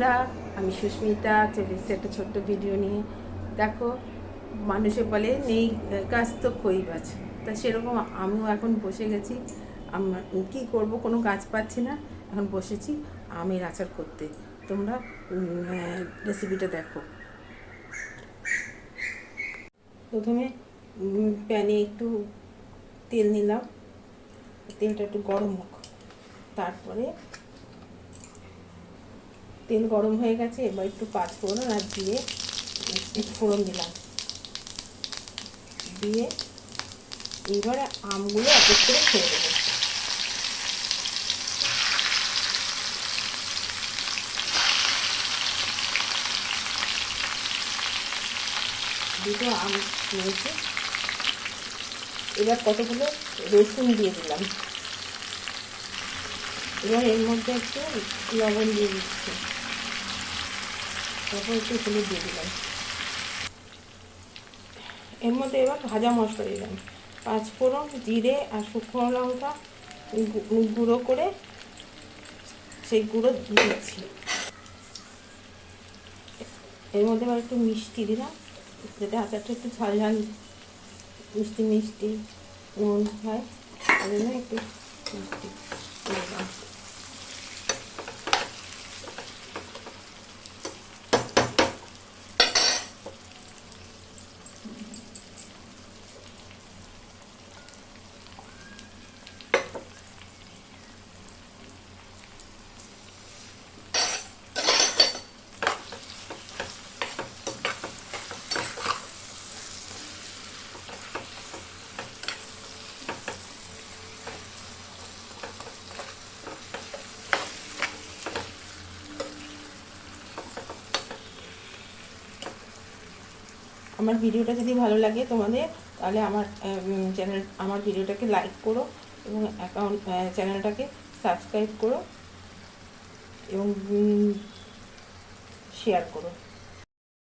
বন্ধুরা, আমি সুস্মিতা চলে এসেছি একটা ছোট্ট ভিডিও নিয়ে। দেখো, মানুষে বলে, নেই গাছ তো খই গাছ তা সেরকম আমিও এখন বসে গেছি। আমার কী করব, কোনো গাছ পাচ্ছি না। এখন বসেছি আমের আচার করতে। তোমরা রেসিপিটা দেখো। প্রথমে প্যানে একটু তেল নিলাম। তেলটা একটু গরম হোক। তারপরে তেল গরম হয়ে গেছে, এবার একটু পাঁচ ফোড়ন আর দিয়ে ফোড়ন দিলাম। দিয়ে এবারে আমগুলো এক এক করে ছেড়ে দেবো দুটো আম নিয়েছি। এবার কতগুলো রসুন দিয়ে দিলাম। এবার এর মধ্যে একটু লবণ দিয়ে দিচ্ছি। তারপর একটু হলুদ দিয়ে দিলাম। এর মধ্যে এবার ভাজা মশলা দিলাম। পাঁচ ফোড়ন জিরে আর শুকনো লঙ্কা গুঁড়ো করে সেই গুঁড়ো দিচ্ছি। এর মধ্যে এবার একটু মিষ্টি দিলাম, যাতে আচারটা একটু ঝাল ঝাল, মিষ্টি মিষ্টি নুন হয়, তার জন্য একটু মিষ্টি দিলাম আমার ভিডিওটা যদি ভালো লাগে তোমাদের, তাহলে আমার চ্যানেল আমার ভিডিওটাকে লাইক করো এবং অ্যাকাউন্ট চ্যানেলটাকে সাবস্ক্রাইব করো এবং শেয়ার করো।